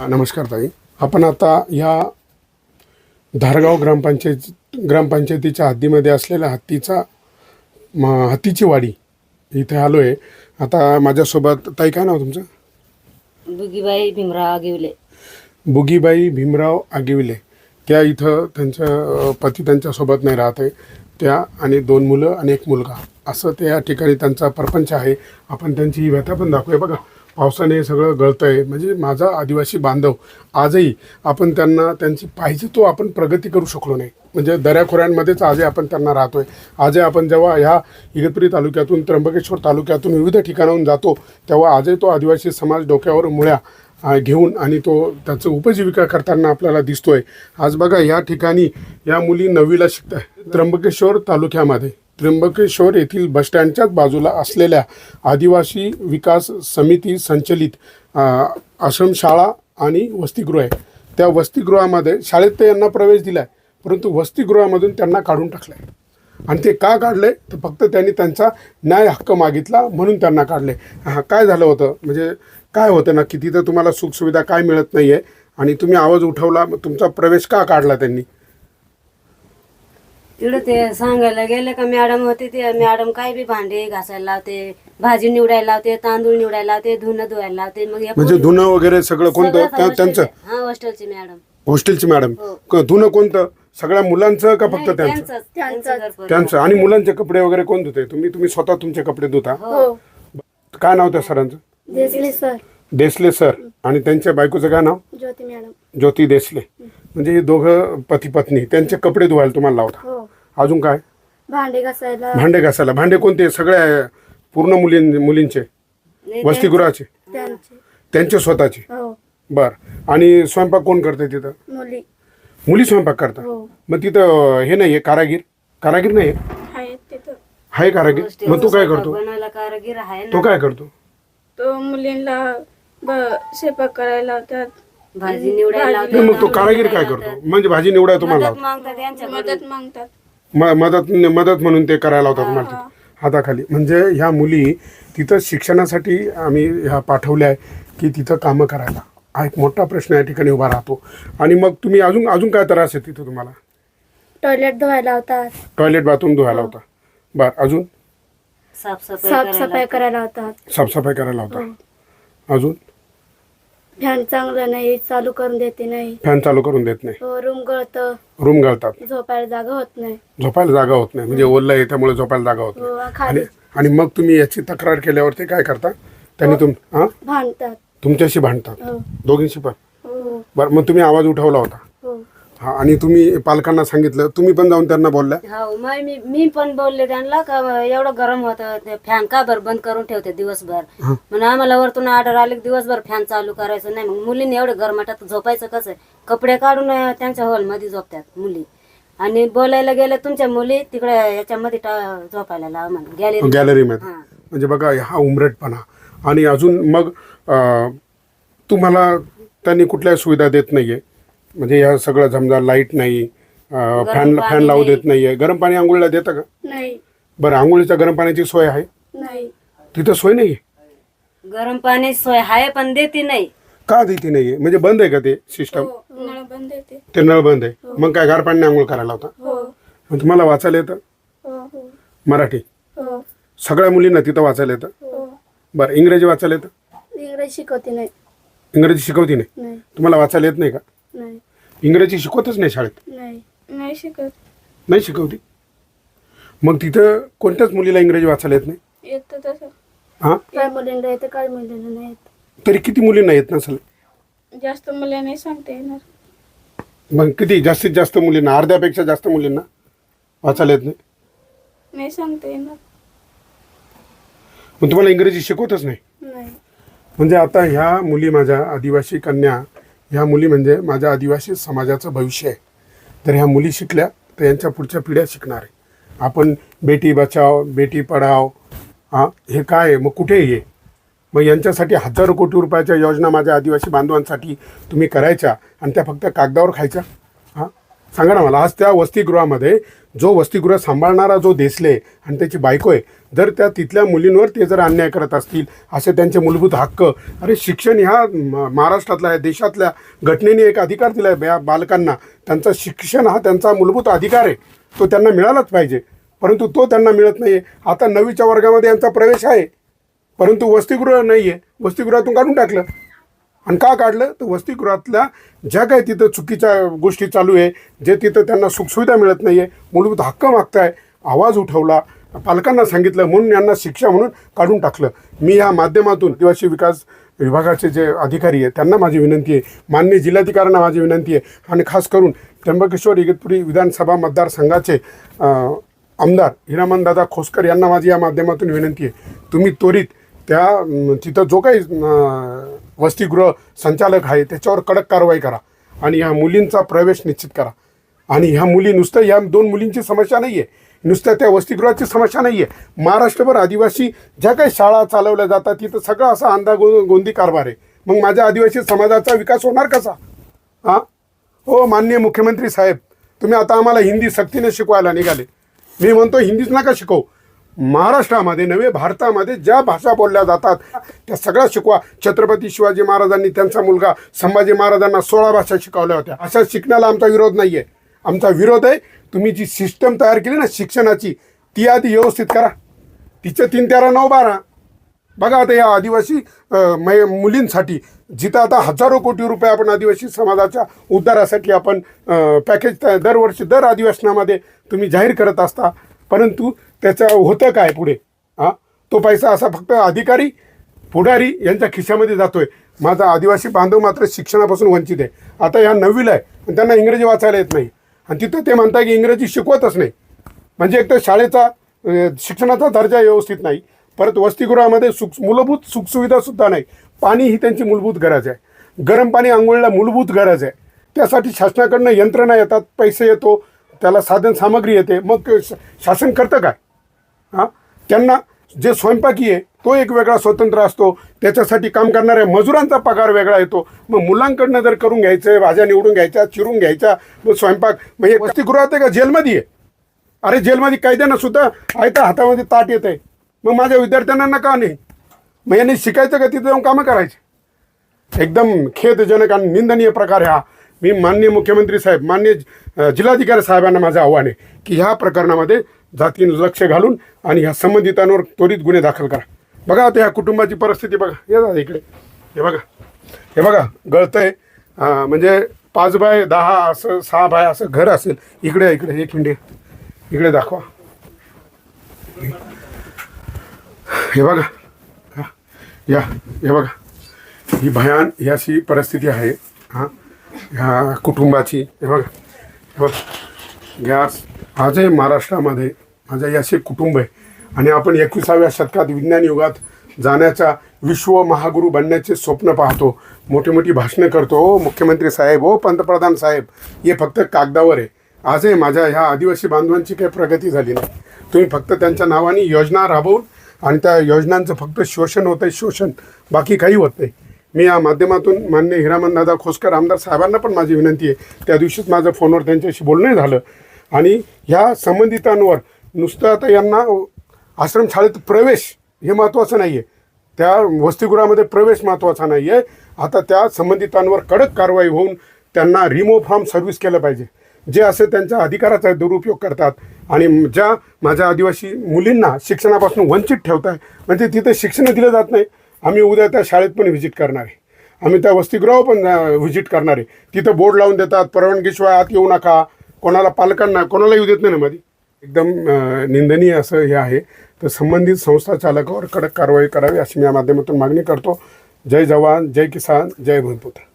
नमस्कार ताई. आपण आता या धारगाव ग्रामपंचायत ग्रामपंचायतीच्या हद्दीमध्ये असलेल्या हत्तीचा म हत्तीची वाडी इथे आलो आहे आता माझ्यासोबत ताई काय नाव तुमचं? बुगीबाई भीमराव घेवले बुगीबाई भीमराव आगिवले. त्या इथं त्यांच्या पती त्यांच्यासोबत नाही राहत आहे. त्या आणि दोन मुलं आणि एक मुलगा. असं ते या ठिकाणी त्यांचा परपंच आहे. आपण त्यांची ही व्यथा पण दाखवूया. बघा पावसाने सगळं गळतं आहे म्हणजे माझा आदिवासी बांधव आजही आपण त्यांना त्यांची पाहिजे तो आपण प्रगती करू शकलो नाही. म्हणजे दऱ्याखोऱ्यांमध्येच आजही आपण त्यांना राहतोय. आजही आपण जेव्हा ह्या इगतपुरी तालुक्यातून त्र्यंबकेश्वर तालुक्यातून विविध ठिकाणाहून जातो तेव्हा आजही तो आदिवासी समाज डोक्यावर मुळ्या घेऊन आणि तो त्याचं उपजीविका करताना आपल्याला दिसतोय. आज बघा या ठिकाणी या मुली नववीला शिकत आहे त्र्यंबकेश्वर तालुक्यामध्ये त्र्यंबकेश्वर येथील बसस्टँडच्याच बाजूला असलेल्या आदिवासी विकास समिती संचलित आश्रमशाळा आणि वसतिगृह आहे. त्या वसतिगृहामध्ये शाळेत ते यांना प्रवेश दिला आहे परंतु वसतिगृहामधून त्यांना काढून टाकलंय. आणि ते का काढले तर फक्त त्यांनी त्यांचा न्याय हक्क मागितला म्हणून त्यांना काढले हा काय झालं होतं? म्हणजे काय होतं नक्की? तिथं तुम्हाला सुखसुविधा काय मिळत नाही आहे आणि तुम्ही आवाज उठवला मग तुमचा प्रवेश का काढला त्यांनी? तिकडं ते सांगायला गेलं का मॅडम होते ते मॅडम काय बी भांडे घासायला लावते भाजी निवडायला लावते तांदूळ निवडायला लावते धुणं धुवायला लावते मग या म्हणजे धुणं वगैरे सगळं कोणतं? सगळं त्या- त्यांचं? हॉस्टेलचे- हा हॉस्टेलची मॅडम. हॉस्टेलची मॅडम. हो. क- धुणं कोणतं? सगळ्या मुलांचं का फक्त त्यांचं? त्यांचंच. त्यांचं घर परिवार. त्यांचं. आणि मुलांचे कपडे वगैरे कोण धुते? तुम्ही तुम्ही स्वतः तुमचे कपडे धुता? हो. काय नाव त्या सरांचं? देसले सर. देसले सर. आणि त्यांच्या बायकोचं काय नाव? ज्योती मॅडम. ज्योती देसले. म्हणजे हे दोघं पती पत्नी त्यांचे कपडे धुवायला तुम्हाला लावता. हो. अजून काय? भांडे घासायला. भांडे घासायला. भांडे कोणते? सगळ्या पूर्ण मुलीं मुलींचे? वसतिगृहाचे? त्यांचे. त्यांचे स्वतःचे? हो. बर. आणि स्वयंपाक कोण करते तिथं? मुली. मुली स्वयंपाक करतात हो. मग तिथं हे नाही आहे कारागीर? कारागीर नाही आहे आहेत तिथं. आहे कारागीर? मग तो काय करतो? बनवायला कारागीर आहे तो ना काय करतो? तो मुलींना ब- स्वयंपाक करायला लावतात. भाजी निवडायला नाही मग तो कारागीर काय करतो? म्हणजे भाजी निवडाय तुम्हाला मदत मागतात यांच्याकडून. मदत मागतात. म- मदत मदत म्हणून ते करायला होतात तुम्हाला तिथं. हाताखाली. म्हणजे ह्या मुली तिथं शिक्षणासाठी आम्ही ह्या पाठवल्या आहे की तिथं कामं करायला. हा एक मोठा प्रश्न या ठिकाणी उभा राहतो. आणि मग तुम्ही अजून अजून काय त्रास आहे तिथं तुम्हाला? टॉयलेट धुवायला लावतात. टॉयलेट बाथरूम धुवायला होता बरं अजून? साफसफाई साफसफाई करायला लावतात. साफसफाई करायला होता अजून? फॅन चांगलं नाही चालू करून देते नाही. फॅन चालू करून देत नाही. हो रूम गळतं. रूम घालतात झोपायला जागा होत नाही. झोपायला जागा होत नाही. म्हणजे ओल्ला आहे त्यामुळे झोपायला जागा होत हो नाही खाली. आणि आणि मग तुम्ही याची तक्रार केल्यावरती काय करता? त्यांनी तुम हां? भांडतात. तुमच्याशी भांडतात. हो. दोघींशी पण. हो. बरं मग तुम्ही आवाज उठवला होता. हो. हा आणि तुम्ही पालकांना सांगितलं तुम्ही पण जाऊन त्यांना बोलल्या? हो मग मी मी पण बोलले त्यांना का एवढं गरम होतं ते फॅन का बरं बंद करून ठेवते दिवसभर? म्हणून आम्हाला वरतून ऑर्डर आले की दिवसभर फॅन चालू करायचं नाही. मग मुलींनी एवढं गरमाटात झोपायचं कसं? कपडे काढून त्यांच्या हॉलमध्ये झोपतात मुली. आणि बोलायला गेलं तुमच्या मुली तिकडे याच्यामध्ये झोपायला लावा म्हणून गॅलरी गॅलरीमध्ये हां. म्हणजे बघा हा उमरटपणा. आणि अजून मग तुम्हाला त्यांनी कुठल्या सुविधा देत नाहीये? म्हणजे ह्या सगळं समजा लाइट नाही अं, फॅन फॅन पाणी लावू नाही. देत नाहीये. गरम पाणी आंघोळीला देतं का? नाही. बरं आंघोळीच्या गरम पाण्याची सोय आहे? नाही. तिथं सोय नाहीये? गरम पाणी सोय आहे पण देते नाही. का देते नाहीये? म्हणजे बंद आहे का ते सिस्टम हो नळ बंद येते ते. नळ बंद आहे. मग काय गार पाण्याने आंघोळ करायला होता हो. मग तुम्हाला वाचायला येतं? हो हो. मराठी? हो. सगळ्या मुलींना तिथं वाचायला येतं? हो. बरं इंग्रजी वाचायला येतं? इंग्रजी शिकवते नाही. इंग्रजी शिकवती नाही? नाही. तुम्हाला वाचायला येत नाही का? इंग्रजी शिकवतच नाही शाळेत? नाही नाही शिकत नाही शिकवती? मग तिथं कोणत्याच मुलीला इंग्रजी वाचायला येत नाही? येतं तसं. हां? काय मुलींना येतं काय मुलींना नाही येत? तरी किती मुलींना येत नसेल? जास्त मुलं नाही सांगता येणार. मग किती? जास्तीत जास्त मुलींना अर्ध्यापेक्षा जास्त मुलींना वाचायला येत नाही? नाही सांगता येणार. मग तुम्हाला इंग्रजी शिकवतच नाही? नाही. म्हणजे आता ह्या मुली माझ्या आदिवासी कन्या ह्या मुली म्हणजे माझ्या आदिवासी समाजाचं भविष्य आहे. तर ह्या मुली शिकल्या तर यांच्या पुढच्या पिढ्या शिकणार आहे. आपण बेटी बचाव बेटी पढाव हां हे काय आहे? मग कुठे ये मग यांच्यासाठी हजारो कोटी रुपयाच्या योजना माझ्या आदिवासी बांधवांसाठी तुम्ही करायच्या आणि त्या फक्त कागदावर खायच्या? सांगा ना मला आज त्या वसतिगृहामध्ये जो वसतिगृह सांभाळणारा जो देसले आणि त्याची बायको आहे जर त्या तिथल्या मुलींवर ते जर अन्याय करत असतील असे त्यांचे मूलभूत हक्क अरे शिक्षण ह्या म- महाराष्ट्रातल्या या देशातल्या घटनेने एक अधिकार दिला आहे या बालकांना. त्यांचं शिक्षण हा त्यांचा मूलभूत अधिकार आहे. तो त्यांना मिळालाच पाहिजे. परंतु तो त्यांना मिळत नाही आहे आता नववीच्या वर्गामध्ये यांचा प्रवेश आहे. परंतु वसतिगृह नाही आहे वसतिगृहातून काढून टाकलं. आणि का काढलं? तर वसतिगृहातल्या ज्या काही तिथं चुकीच्या गोष्टी चालू आहे जे तिथं त्यांना सुखसुविधा मिळत नाही आहे मूलभूत हक्क मागताय आवाज उठवला पालकांना सांगितलं म्हणून यांना शिक्षा म्हणून काढून टाकलं. मी या माध्यमातून आदिवासी विकास विभागाचे जे अधिकारी आहे त्यांना माझी विनंती आहे मान्य जिल्हाधिकाऱ्यांना माझी विनंती आहे आणि खास करून त्र्यंबकेश्वर इगतपुरी विधानसभा मतदारसंघाचे आमदार हिरामनदादा खोसकर यांना माझी या माध्यमातून विनंती आहे. तुम्ही त्वरित त्या तिथं जो काही वसतिगृह संचालक आहे त्याच्यावर कडक कारवाई करा आणि ह्या मुलींचा प्रवेश निश्चित करा. आणि ह्या मुली नुसतं या दोन मुलींची समस्या नाही आहे नुसतं त्या वसतिगृहाची समस्या नाही आहे महाराष्ट्रभर आदिवासी ज्या काही शाळा चालवल्या जातात तिथं सगळं असा अंदा गो गोंदी कारभार आहे. मग माझ्या आदिवासी समाजाचा विकास होणार कसा? हां? हो माननीय मुख्यमंत्री साहेब तुम्ही आता आम्हाला हिंदी सक्तीने शिकवायला निघाले. मी म्हणतो हिंदीच नका शिकवू. महाराष्ट्रामध्ये नव्हे भारतामध्ये ज्या भाषा बोलल्या जातात त्या सगळ्या शिकवा. छत्रपती शिवाजी महाराजांनी त्यांचा मुलगा संभाजी महाराजांना सोळा भाषा शिकवल्या होत्या. अशा शिकण्याला आमचा विरोध नाही आहे आमचा विरोध आहे तुम्ही जी सिस्टम तयार केली ना शिक्षणाची ती आधी व्यवस्थित करा. तिचं तीन तेरा नऊ बारा. बघा आता या आदिवासी मै मुलींसाठी जिथं आता हजारो कोटी रुपये आपण आदिवासी समाजाच्या उद्धारासाठी आपण पॅकेज दरवर्षी दर अधिवेशनामध्ये तुम्ही जाहीर करत असता. परंतु त्याचं होतं काय पुढे? हां? तो पैसा असा फक्त अधिकारी पुढारी यांच्या खिशामध्ये जातोय. माझा आदिवासी बांधव मात्र शिक्षणापासून वंचित आहे. आता ह्या नववीला आहे आणि त्यांना इंग्रजी वाचायला येत नाही. आणि तिथं ते म्हणतात की इंग्रजी शिकवतच नाही. म्हणजे एक तर शाळेचा शिक्षणाचा दर्जा व्यवस्थित नाही. परत वसतिगृहामध्ये सुख मूलभूत सुखसुविधासुद्धा नाही. पाणी ही त्यांची मूलभूत गरज आहे. गरम पाणी आंघोळीला मूलभूत गरज आहे. त्यासाठी शासनाकडनं यंत्रणा येतात पैसे येतो त्याला साधन सामग्री येते. मग शासन करतं काय? हां? त्यांना जे स्वयंपाकी आहे तो एक वेगळा स्वतंत्र असतो. त्याच्यासाठी काम करणाऱ्या मजुरांचा पगार वेगळा येतो. मग मुलांकडनं जर करून घ्यायचं भाज्या निवडून घ्यायच्या चिरून घ्यायच्या मग स्वयंपाक म्हणजे वसतिगृहात आहे का? जेलमध्ये आहे. अरे जेलमध्ये कैद्यांना सुद्धा आयता हातामध्ये ताट येत आहे मग माझ्या विद्यार्थ्यांना नका नाही? मग यांनी शिकायचं का? तिथं जाऊन कामं करायचे. एकदम खेदजनक आणि निंदनीय प्रकार हा. मी माननीय मुख्यमंत्री साहेब माननीय जिल्हाधिकारी साहेबांना माझं आव्हान आहे की ह्या प्रकरणामध्ये जातीनं लक्ष घालून आणि ह्या संबंधितांवर त्वरित गुन्हे दाखल करा. बघा आता ह्या कुटुंबाची परिस्थिती बघा. ये दादा इकडे. हे बघा. हे बघा. गळतं आहे म्हणजे पाच बाय दहा असं सहा बाय असं घर असेल. इकडे इकडे. एक मिनिट. इकडे दाखवा. हे बघा. या. हे बघा. ही भयान ही अशी परिस्थिती आहे. हां. ह्या कुटुंबाची. हे बघा. हे बघा. गॅस. आजही महाराष्ट्रामध्ये माझं याचे कुटुंब आहे. आणि आपण एकविसाव्या शतकात विज्ञान युगात जाण्याचा विश्व महागुरू बनण्याचे स्वप्न पाहतो. मोठी मोठी भाषणं करतो. हो मुख्यमंत्री साहेब हो पंतप्रधान साहेब हे फक्त कागदावर आहे. आजही माझ्या ह्या आदिवासी बांधवांची काही प्रगती झाली नाही. तुम्ही फक्त त्यांच्या नावाने योजना राबवून आणि त्या योजनांचं फक्त शोषण होतं आहे शोषण. बाकी काही होत नाही. मी या माध्यमातून मान्य हिरामन दादा खोसकर आमदार साहेबांना पण माझी विनंती आहे. त्या दिवशीच माझं फोनवर त्यांच्याशी बोलणं झालं. आणि ह्या संबंधितांवर नुसतं आता यांना आश्रमशाळेत प्रवेश हे महत्त्वाचं नाही आहे त्या वसतिगृहामध्ये प्रवेश महत्त्वाचा नाही आहे आता त्या संबंधितांवर कडक कारवाई होऊन त्यांना रिमो फ्रॉम सर्व्हिस केलं पाहिजे. जे असे त्यांच्या अधिकाराचा दुरुपयोग करतात आणि ज्या माझ्या आदिवासी मुलींना शिक्षणापासून वंचित ठेवत आहे म्हणजे तिथे शिक्षण दिलं जात नाही. आम्ही उद्या त्या शाळेत पण व्हिजिट करणार आहे. आम्ही त्या वसतिगृहावर पण व्हिजिट करणार आहे. तिथं बोर्ड लावून देतात परवानगीशिवाय आत येऊ नका कोणाला पालकांना कोणाला येऊ देत नाही ना मध्ये एकदम निंदनीय असं हे आहे. तर संबंधित संस्था चालकावर कडक कारवाई करावी अशी मी या माध्यमातून मागणी करतो. जय जवान जय किसान जय भूमिपुत्र